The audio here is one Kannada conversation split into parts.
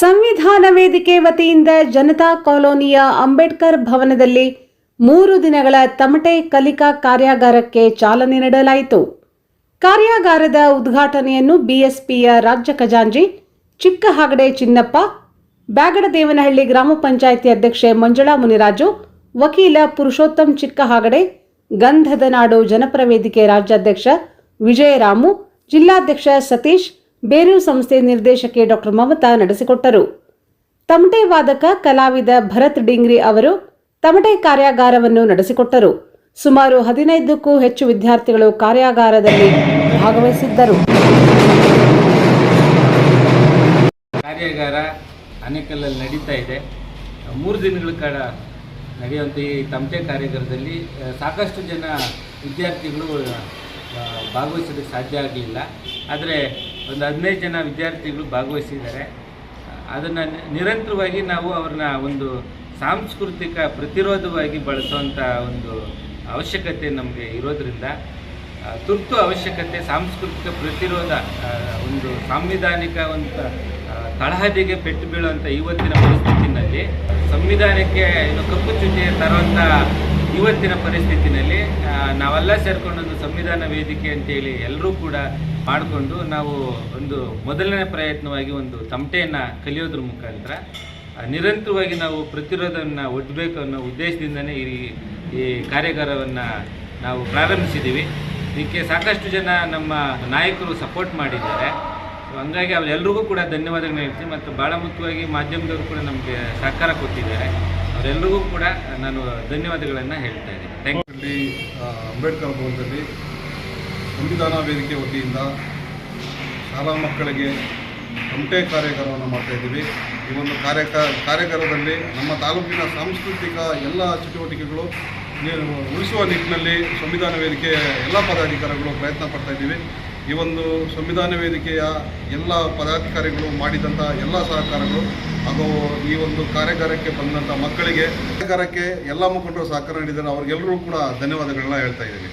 ಸಂವಿಧಾನ ವೇದಿಕೆ ವತಿಯಿಂದ ಜನತಾ ಕಾಲೋನಿಯ ಅಂಬೇಡ್ಕರ್ ಭವನದಲ್ಲಿ ಮೂರು ದಿನಗಳ ತಮಟೆ ಕಲಿಕಾ ಕಾರ್ಯಾಗಾರಕ್ಕೆ ಚಾಲನೆ ನೀಡಲಾಯಿತು. ಕಾರ್ಯಾಗಾರದ ಉದ್ಘಾಟನೆಯನ್ನು ಬಿಎಸ್ಪಿಯ ರಾಜ್ಯ ಖಜಾಂಜಿ ಚಿಕ್ಕಹಾಗಡೆ ಚಿನ್ನಪ್ಪ, ಬ್ಯಾಗಡದೇವನಹಳ್ಳಿ ಗ್ರಾಮ ಪಂಚಾಯಿತಿ ಅಧ್ಯಕ್ಷೆ ಮಂಜುಳಾ ಮುನಿರಾಜು, ವಕೀಲ ಪುರುಷೋತ್ತಮ್ ಚಿಕ್ಕಹಾಗಡೆ, ಗಂಧದ ನಾಡು ಜನಪರ ವೇದಿಕೆ ರಾಜ್ಯಾಧ್ಯಕ್ಷ ವಿಜಯರಾಮು, ಜಿಲ್ಲಾಧ್ಯಕ್ಷ ಸತೀಶ್ ಬೇರೂರು ಸಂಸ್ಥೆ ನಿರ್ದೇಶಕಿ ಡಾಕ್ಟರ್ ಮಮತಾ ನಡೆಸಿಕೊಟ್ಟರು. ತಮಟೆ ವಾದಕ ಕಲಾವಿದ ಭರತ್ ಡಿಂಗ್ರಿ ಅವರು ತಮಟೆ ಕಾರ್ಯಾಗಾರವನ್ನು ನಡೆಸಿಕೊಟ್ಟರು. ಸುಮಾರು ಹದಿನೈದಕ್ಕೂ ಹೆಚ್ಚು ವಿದ್ಯಾರ್ಥಿಗಳು ಕಾರ್ಯಾಗಾರದಲ್ಲಿ ಭಾಗವಹಿಸಿದ್ದರು. ಕಾರ್ಯಾಗಾರ ಆನೇಕಲ್ಲಲ್ಲಿ ನಡೀತಾ ಇದೆ. ಮೂರು ದಿನಗಳ ಕಾಲ ನಡೆಯುವಂಥ ಈ ತಮಟೆ ಕಾರ್ಯಾಗಾರದಲ್ಲಿ ಸಾಕಷ್ಟು ಜನ ವಿದ್ಯಾರ್ಥಿಗಳು ಭಾಗವಹಿಸೋದಕ್ಕೆ ಸಾಧ್ಯ ಆಗಲಿಲ್ಲ. ಆದರೆ ಒಂದು ಹದಿನೈದು ಜನ ವಿದ್ಯಾರ್ಥಿಗಳು ಭಾಗವಹಿಸಿದ್ದಾರೆ. ಅದನ್ನು ನಿರಂತರವಾಗಿ ನಾವು ಅವ್ರನ್ನ ಒಂದು ಸಾಂಸ್ಕೃತಿಕ ಪ್ರತಿರೋಧವಾಗಿ ಬಳಸುವಂಥ ಒಂದು ಅವಶ್ಯಕತೆ ನಮಗೆ ಇರೋದರಿಂದ ತುರ್ತು ಅವಶ್ಯಕತೆ, ಸಾಂಸ್ಕೃತಿಕ ಪ್ರತಿರೋಧ ಒಂದು ಸಾಂವಿಧಾನಿಕ ಒಂದು ತಳಹದಿಗೆ ಪೆಟ್ಟು ಬೀಳುವಂಥ ಇವತ್ತಿನ ಪರಿಸ್ಥಿತಿನಲ್ಲಿ, ಸಂವಿಧಾನಕ್ಕೆ ಏನು ಕಪ್ಪು ಚುಚ್ಚಿ ತರುವಂಥ ಇವತ್ತಿನ ಪರಿಸ್ಥಿತಿನಲ್ಲಿ ನಾವೆಲ್ಲ ಸೇರ್ಕೊಂಡು ಒಂದು ಸಂವಿಧಾನ ವೇದಿಕೆ ಅಂತೇಳಿ ಎಲ್ಲರೂ ಕೂಡ ಮಾಡಿಕೊಂಡು ನಾವು ಒಂದು ಮೊದಲನೇ ಪ್ರಯತ್ನವಾಗಿ ಒಂದು ತಮಟೆಯನ್ನು ಕಲಿಯೋದ್ರ ಮುಖಾಂತರ ನಿರಂತರವಾಗಿ ನಾವು ಪ್ರತಿರೋಧವನ್ನು ಒಡ್ಬೇಕು ಅನ್ನೋ ಉದ್ದೇಶದಿಂದನೇ ಈ ಈ ಕಾರ್ಯಾಗಾರವನ್ನು ನಾವು ಪ್ರಾರಂಭಿಸಿದ್ದೀವಿ ಇದಕ್ಕೆ ಸಾಕಷ್ಟು ಜನ ನಮ್ಮ ನಾಯಕರು ಸಪೋರ್ಟ್ ಮಾಡಿದ್ದಾರೆ. ಸೊ ಹಂಗಾಗಿ ಅವರೆಲ್ಲರಿಗೂ ಕೂಡ ಧನ್ಯವಾದಗಳನ್ನ ಹೇಳ್ತೀನಿ ಮತ್ತು ಭಾಳ ಮುಖ್ಯವಾಗಿ ಮಾಧ್ಯಮದವರು ಕೂಡ ನಮಗೆ ಸಹಕಾರ ಕೊಟ್ಟಿದ್ದಾರೆ. ಅವರೆಲ್ಲರಿಗೂ ಕೂಡ ನಾನು ಧನ್ಯವಾದಗಳನ್ನು ಹೇಳ್ತಾ ಇದ್ದೀನಿ. ಥ್ಯಾಂಕ್ ಅಂಬೇಡ್ಕರ್ ಭವನದಲ್ಲಿ ಸಂವಿಧಾನ ವೇದಿಕೆ ವತಿಯಿಂದ ಶಾಲಾ ಮಕ್ಕಳಿಗೆ ತಮಟೆ ಕಾರ್ಯಕ್ರಮವನ್ನು ಮಾಡ್ತಾ ಇದ್ದೀವಿ. ಈ ಒಂದು ಕಾರ್ಯಕ ಕಾರ್ಯಕ್ರಮದಲ್ಲಿ ನಮ್ಮ ತಾಲೂಕಿನ ಸಾಂಸ್ಕೃತಿಕ ಎಲ್ಲ ಚಟುವಟಿಕೆಗಳು ಉಳಿಸುವ ನಿಟ್ಟಿನಲ್ಲಿ ಸಂವಿಧಾನ ವೇದಿಕೆಯ ಎಲ್ಲ ಪದಾಧಿಕಾರಿಗಳು ಪ್ರಯತ್ನ ಪಡ್ತಾ ಇದ್ದೀವಿ. ಈ ಒಂದು ಸಂವಿಧಾನ ವೇದಿಕೆಯ ಎಲ್ಲ ಪದಾಧಿಕಾರಿಗಳು ಮಾಡಿದಂಥ ಎಲ್ಲ ಸಹಕಾರಗಳು ಹಾಗೂ ಈ ಒಂದು ಕಾರ್ಯಾಗಾರಕ್ಕೆ ಬಂದಂಥ ಮಕ್ಕಳಿಗೆ, ಕಾರ್ಯಾಗಾರಕ್ಕೆ ಎಲ್ಲ ಮುಖಂಡರು ಸಹಕಾರ ನೀಡಿದ್ದಾರೆ ಅವ್ರಿಗೆಲ್ಲರೂ ಕೂಡ ಧನ್ಯವಾದಗಳನ್ನ ಹೇಳ್ತಾ ಇದ್ದೀವಿ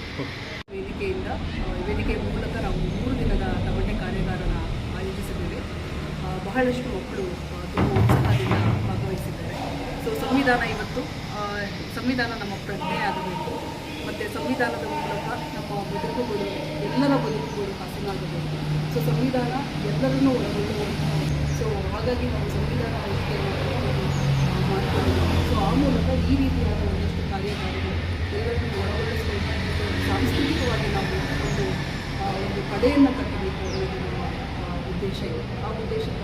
ವೇದಿಕೆಯಿಂದ ಆ, ವೇದಿಕೆ ಮೂಲಕ ನಾವು ಮೂರು ದಿನದ ತಮಟೆ ಕಾರ್ಯಾಗಾರನ ಆಯೋಜಿಸಿದ್ದೇವೆ ಆ, ಬಹಳಷ್ಟು ಮಕ್ಕಳು ತುಂಬ ಉತ್ಸಾಹದಿಂದ ಭಾಗವಹಿಸಿದ್ದಾರೆ. ಸೊ ಸಂವಿಧಾನ ಇವತ್ತು ಸಂವಿಧಾನ ನಮ್ಮ ಪ್ರಜ್ಞೆ ಆಗಬೇಕು ಮತ್ತು ಸಂವಿಧಾನದ ಮೂಲಕ ನಮ್ಮ ಬದುಕುಗಳು ಎಲ್ಲರ ಬದುಕುಗಳು ಹಸನಾಗಬೇಕು ಸೊ ಸಂವಿಧಾನ ಎಲ್ಲರನ್ನೂ ಒಳಗೊಳ್ಳುವಂತಹ ಸೊ ಹಾಗಾಗಿ ನಾವು ಸಂವಿಧಾನ ಮಾಡ್ಕೊಂಡು ಸೊ ಆ ಮೂಲಕ ಈ ರೀತಿಯಾದ ಒಂದಷ್ಟು ಕಾರ್ಯಕಾರಿಗಳು ಎಲ್ಲರನ್ನೂ ಒಳಗೊಳಿಸಬೇಕು ಸಾಂಸ್ಕೃತಿಕವಾಗಿ ನಾವು ಒಂದು ಒಂದು ಕಡೆಯನ್ನು ಕಟ್ಟಬೇಕು ಅನ್ನೋದು ನಮ್ಮ ಉದ್ದೇಶ ಇದೆ. ಆ ಆ,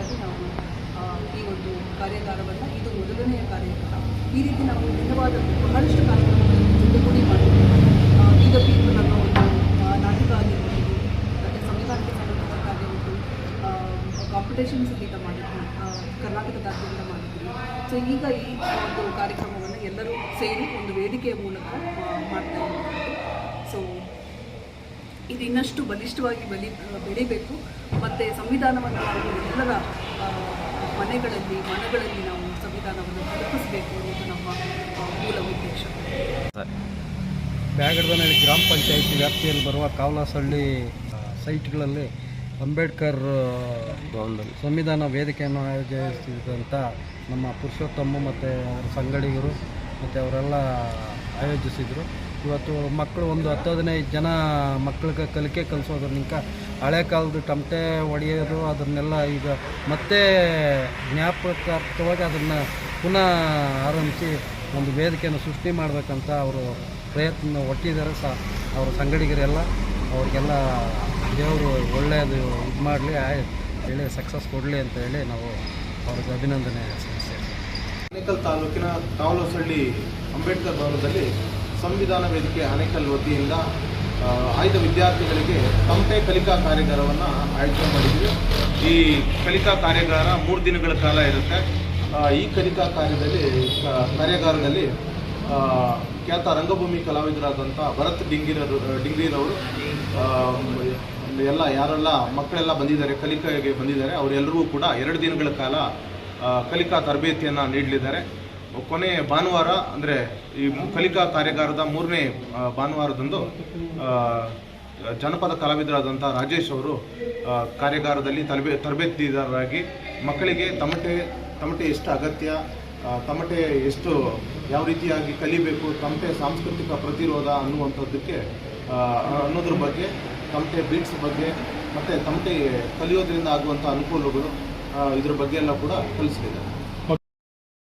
ಈ ಒಂದು ಕಾರ್ಯಾಗಾರವನ್ನು ಇದು ಮೊದಲನೆಯ ಕಾರ್ಯಾಗಾರ. ಈ ರೀತಿ ನಾವು ವಿಧವಾದ ಬಹಳಷ್ಟು ಕಾರ್ಯಕ್ರಮಗಳನ್ನು ಜೊತೆಗೂಡಿ ಮಾಡಿದ್ದೇವೆ. ಈಗ ಪೀಪಲ್ ಅನ್ನೋ ಒಂದು ನಾಟಕ ಆಗಿರ್ಬೋದು, ಮತ್ತು ಸಂವಿಧಾನಕ್ಕೆ ಸಂಬಂಧಪಟ್ಟಾಗೆ ಒಂದು ಕಾಂಪಿಟೇಷನ್ ಸಂಗೀತ ಮಾಡಿದ್ವಿ ಕರ್ನಾಟಕದಾದ್ಯಂತ ಮಾಡಿದ್ವಿ ಸೊ ಈಗ ಈ ಒಂದು ಕಾರ್ಯಕ್ರಮವನ್ನು ಎಲ್ಲರೂ ಸೇರಿ ಒಂದು ವೇದಿಕೆಯ ಮೂಲಕ ಮಾಡ್ತಾ ಸೊ ಇದು ಇನ್ನಷ್ಟು ಬಲಿಷ್ಠವಾಗಿ ಬಲಿ ಬೆಳಿಬೇಕು. ಮತ್ತು ಸಂವಿಧಾನವನ್ನು ನಾವು ಎಲ್ಲರ ಮನೆಗಳಲ್ಲಿ, ಮನಗಳಲ್ಲಿ ನಾವು ಸಂವಿಧಾನವನ್ನು ತಲುಪಿಸಬೇಕು ಅನ್ನೋದು ನಮ್ಮ ಮೂಲ ಉದ್ದೇಶ. ಬ್ಯಾಗಡದನಹಳ್ಳಿ ಗ್ರಾಮ ಪಂಚಾಯಿತಿ ವ್ಯಾಪ್ತಿಯಲ್ಲಿ ಬರುವ ಕಾವಲಾಸಹಳ್ಳಿ ಸೈಟ್ಗಳಲ್ಲಿ ಅಂಬೇಡ್ಕರ್ ಭವನದಲ್ಲಿ ಸಂವಿಧಾನ ವೇದಿಕೆಯನ್ನು ಆಯೋಜಿಸಿದಂಥ ನಮ್ಮ ಪುರುಷೋತ್ತಮ ಮತ್ತು ಅವರ ಸಂಗಡಿಗರು ಮತ್ತು ಅವರೆಲ್ಲ ಆಯೋಜಿಸಿದರು. ಇವತ್ತು ಮಕ್ಕಳು ಒಂದು ಹತ್ತು ಹದಿನೈದು ಜನ ಮಕ್ಕಳಿಗೆ ಕಲಿಕೆ ಕಲಿಸೋದ್ರನಿಂಕ ಹಳೆ ಕಾಲದ ಟಮಟೆ ಒಡೆಯೋದು, ಅದನ್ನೆಲ್ಲ ಈಗ ಮತ್ತೆ ಜ್ಞಾಪಕಾರ್ಥವಾಗಿ ಅದನ್ನು ಪುನಃ ಆರಂಭಿಸಿ ಒಂದು ವೇದಿಕೆಯನ್ನು ಸೃಷ್ಟಿ ಮಾಡಬೇಕಂತ ಅವರು ಪ್ರಯತ್ನ ಒಟ್ಟಿದ್ದಾರೆ ಸಹ ಅವ್ರ ಸಂಗಡಿಗರೆಲ್ಲ. ಅವ್ರಿಗೆಲ್ಲ ದೇವರು ಒಳ್ಳೆಯದು ಇದು ಮಾಡಲಿ ಹೇಳಿ ಸಕ್ಸಸ್ ಕೊಡಲಿ ಅಂತ ಹೇಳಿ ನಾವು ಅವ್ರಿಗೆ ಅಭಿನಂದನೆ ಸಲ್ಲಿಸ್ತೇವೆ. ಆನೇಕಲ್ ತಾಲೂಕಿನ ಕಾವಲಸಳ್ಳಿ ಅಂಬೇಡ್ಕರ್ ಭವನದಲ್ಲಿ ಸಂವಿಧಾನ ವೇದಿಕೆ ಆನೇಕಲ್ ವತಿಯಿಂದ ಆಯ್ದ ವಿದ್ಯಾರ್ಥಿಗಳಿಗೆ ತಂಪೆ ಕಲಿಕಾ ಕಾರ್ಯಾಗಾರವನ್ನು ಆಯೋಜನೆ ಮಾಡಿದ್ವಿ ಈ ಕಲಿಕಾ ಕಾರ್ಯಾಗಾರ ಮೂರು ದಿನಗಳ ಕಾಲ ಇರುತ್ತೆ. ಈ ಕಲಿಕಾ ಕಾರ್ಯದಲ್ಲಿ ಕಾರ್ಯಾಗಾರದಲ್ಲಿ ಖ್ಯಾತ ರಂಗಭೂಮಿ ಕಲಾವಿದರಾದಂಥ ಭರತ್ ಡಿಂಗಿರರು ಡಿಂಗ್ರಿರವರು ಎಲ್ಲ ಯಾರೆಲ್ಲ ಮಕ್ಕಳೆಲ್ಲ ಬಂದಿದ್ದಾರೆ, ಕಲಿಕೆಗೆ ಬಂದಿದ್ದಾರೆ ಅವರೆಲ್ಲರಿಗೂ ಕೂಡ ಎರಡು ದಿನಗಳ ಕಾಲ ಕಲಿಕಾ ತರಬೇತಿಯನ್ನು ನೀಡಲಿದ್ದಾರೆ. ಕೊನೆ ಭಾನುವಾರ, ಅಂದರೆ ಈ ಕಲಿಕಾ ಕಾರ್ಯಾಗಾರದ ಮೂರನೇ ಭಾನುವಾರದಂದು ಜನಪದ ಕಲಾವಿದರಾದಂಥ ರಾಜೇಶ್ ಅವರು ಕಾರ್ಯಾಗಾರದಲ್ಲಿ ತರಬೇ ತರಬೇತಿದಾರರಾಗಿ ಮಕ್ಕಳಿಗೆ ತಮಟೆ ತಮಟೆ ಎಷ್ಟು ಅಗತ್ಯ ತಮಟೆ ಎಷ್ಟು ಯಾವ ರೀತಿಯಾಗಿ ಕಲಿಬೇಕು, ತಮಟೆ ಸಾಂಸ್ಕೃತಿಕ ಪ್ರತಿರೋಧ ಅನ್ನುವಂಥದ್ದಕ್ಕೆ ಅನ್ನೋದ್ರ ಬಗ್ಗೆ, ತಮಟೆ ಬೀಟ್ಸ್ ಬಗ್ಗೆ, ಮತ್ತು ತಮಟೆ ಕಲಿಯೋದ್ರಿಂದ ಆಗುವಂಥ ಅನುಕೂಲಗಳು ಇದ್ರ ಬಗ್ಗೆ ಎಲ್ಲ ಕೂಡ ಕಲಿಸಲಿದ್ದಾರೆ